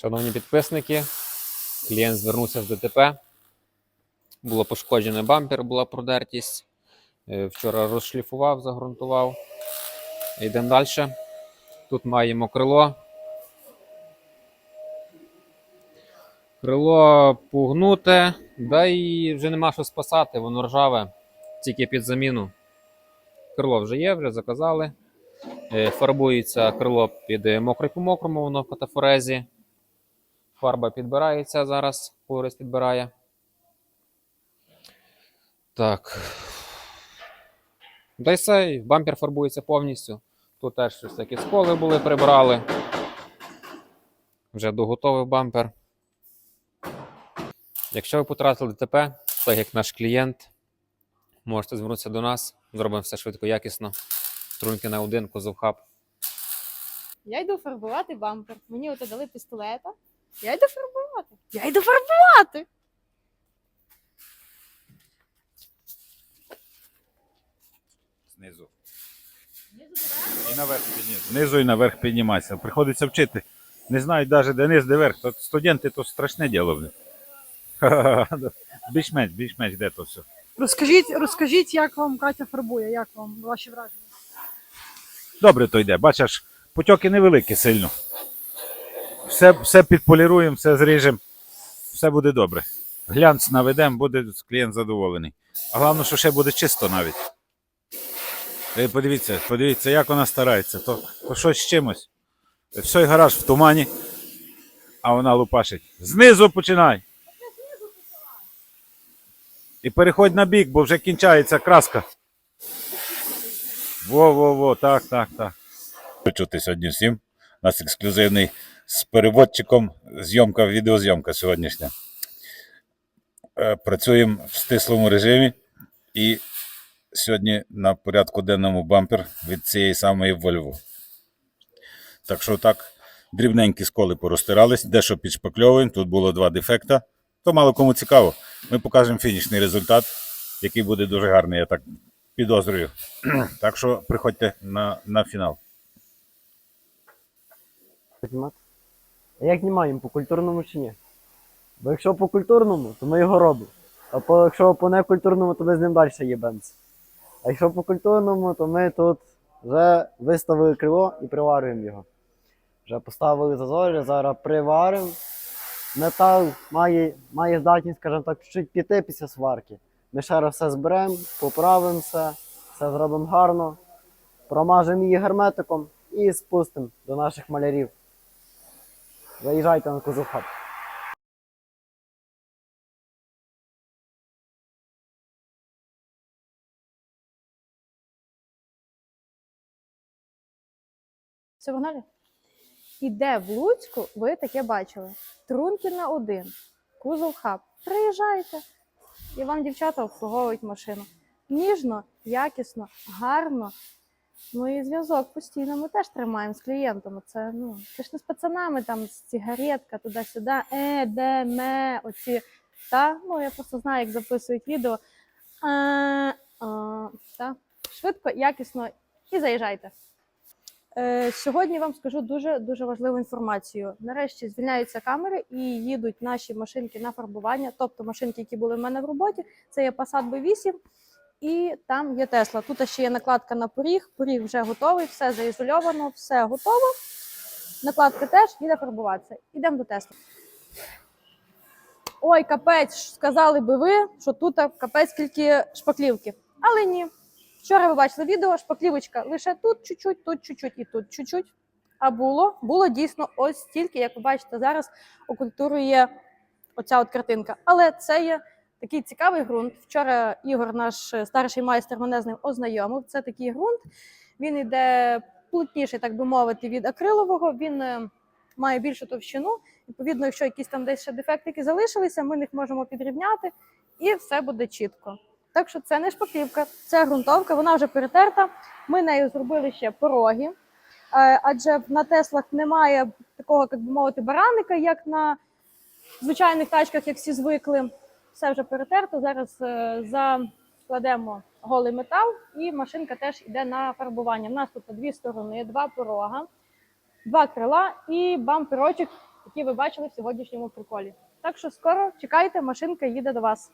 Шановні підписники, клієнт звернувся з ДТП. Було пошкоджений бампер, була продертість. Е, Вчора розшліфував, загрунтував. Йдемо далі. Тут маємо крило. Крило погнуте, да і вже нема що спасати, воно ржаве, тільки під заміну. Крило вже є, вже заказали. Е, Фарбується крило під мокрий по мокрому, воно в катафорезі. Фарба підбирається зараз, користь підбирає. Так. Да й все, бампер фарбується повністю. Тут теж всякі сколи були, прибрали. Вже доготовий бампер. Якщо ви потратили ДТП, так як наш клієнт, можете звернутися до нас, зробимо все швидко, якісно. Струнки на один, кузов хаб. Я йду фарбувати бампер. Мені ото дали пістолета. Я йду фарбувати. Я йду фарбувати. Знизу. І наверх піднімайся. Знизу і наверх піднімайся. Приходиться вчити. Не знають навіть де низ, де верх. То студенти то страшне діло. блін. Ха-ха-ха. Більш-менш, більш-менш де то все. Розкажіть, розкажіть, як вам Катя фарбує, як вам ваші враження? Добре то йде. Бачиш, потьоки невеликі сильно. Все, все підполіруємо, все зріжемо. Все буде добре. Глянц наведемо, буде клієнт задоволений. А головне, що ще буде чисто навіть. Ви подивіться, подивіться, як вона старається. То, то щось з чимось. Все гараж в тумані, а вона лупашить. Знизу починай. І переходь на бік, бо вже кінчається краска. Во-во-во, так, так, так. Почути сьогодні всім. У нас ексклюзивний з переводчиком зйомка, відеозйомка сьогоднішня. Е, Працюємо в стислому режимі і сьогодні на порядку денному бампер від цієї самої Volvo. Так що так, дрібненькі сколи порозтирались, дещо підшпакльовуємо. Тут було два дефекта. То мало кому цікаво. Ми покажемо фінішний результат, який буде дуже гарний, я так підозрюю. Так що приходьте на, на фінал. А як знімаємо, по культурному чи ні? Бо якщо по культурному, то ми його робимо. А по, якщо по некультурному, то ми з ним далі їбемося. А якщо по культурному, то ми тут вже виставили крило і приварюємо його. Вже поставили зазори, зараз приваримо. Метал має, має здатність, скажімо так, чуть піти після сварки. Ми ще раз все зберемо, поправимо все, все зробимо гарно, промажемо її герметиком і спустимо до наших малярів. Заїжджайте на Козухаб. Все погнали? І де в Луцьку ви таке бачили? Трункіна 1, кузов хаб. Приїжджайте. І вам дівчата обслуговують машину. Ніжно, якісно, гарно. Ну і зв'язок постійно ми теж тримаємо з клієнтами. Це ну, це ж не з пацанами там цигаретка туди-сюди, е, де, ме, оці. Та? Ну, я просто знаю, як записують відео. А, а, та? Швидко, якісно і заїжджайте. Е, Сьогодні вам скажу дуже дуже важливу інформацію. Нарешті звільняються камери і їдуть наші машинки на фарбування, тобто машинки, які були в мене в роботі. Це є Passat B8 і там є Tesla. Тут ще є накладка на поріг. Поріг вже готовий, все заізольовано, все готово. Накладка теж їде фарбуватися. Ідемо до Tesla. Ой, капець, сказали би ви, що тут капець скільки шпаклівки. Але ні. Вчора ви бачили відео, шпаклівочка лише тут чуть-чуть, тут чуть-чуть і тут чуть-чуть. А було, було дійсно ось стільки, як ви бачите, зараз окультурує оця от картинка. Але це є такий цікавий ґрунт. Вчора Ігор, наш старший майстер, мене з ним ознайомив. Це такий ґрунт. Він йде плотніший, так би мовити, від акрилового. Він е, має більшу товщину. Відповідно, якщо якісь там десь ще дефектики залишилися, ми їх можемо підрівняти, і все буде чітко. Так що це не шпаклівка, це ґрунтовка, вона вже перетерта. Ми нею зробили ще пороги, е, адже на Теслах немає такого, як би мовити, бараника, як на звичайних тачках, як всі звикли. Все вже перетерто. Зараз е, закладемо голий метал, і машинка теж йде на фарбування. У нас тут дві сторони, два порога, два крила і бамперочок, які ви бачили в сьогоднішньому приколі. Так що скоро чекайте, машинка їде до вас.